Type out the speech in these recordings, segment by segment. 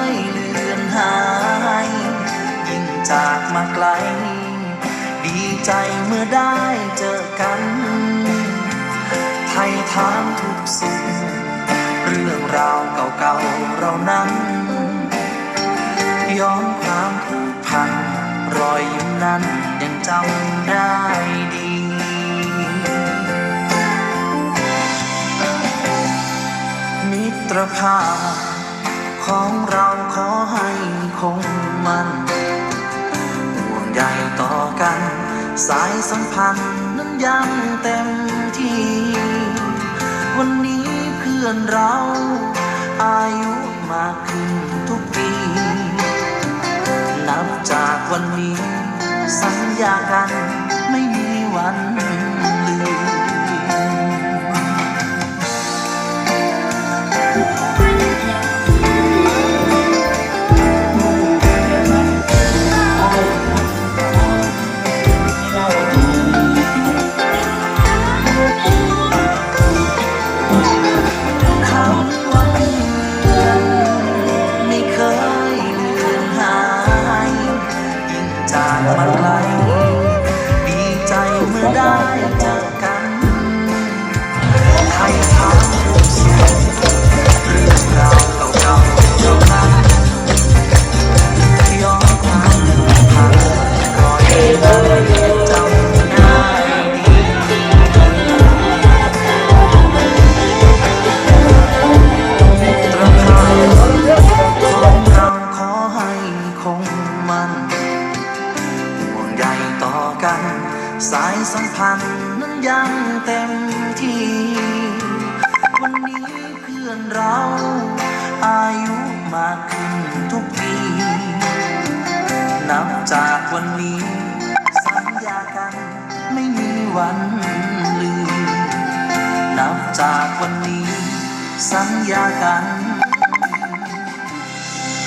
ย มาไกล ดีใจเมื่อได้เจอกันไทยถามทุกสุขเรื่องราวเก่าๆเรานั้น ย้อนความผูกพัน รอยยิ้มนั้นยังจำได้ดีมิตรภาพของเราขอให้คงมั่น ใหญ่ต่อกัน สายสัมพันธ์นั้นยังเต็มที่ วันนี้เพื่อนเรา อายุมากขึ้นทุกปีนับจากวันนี้ สัญญากันไม่มีวัน ใครถามทุกสิ่งเรื่องราวเก่าๆจบลา พันธ์นั้นยังเต็มที่ วันนี้เพื่อนเรา อายุมากขึ้นทุกปี นับจากวันนี้ สัญญากันไม่มีวันลืม นับจากวันนี้ สัญญากัน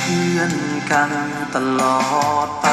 เพื่อนกันตลอดไป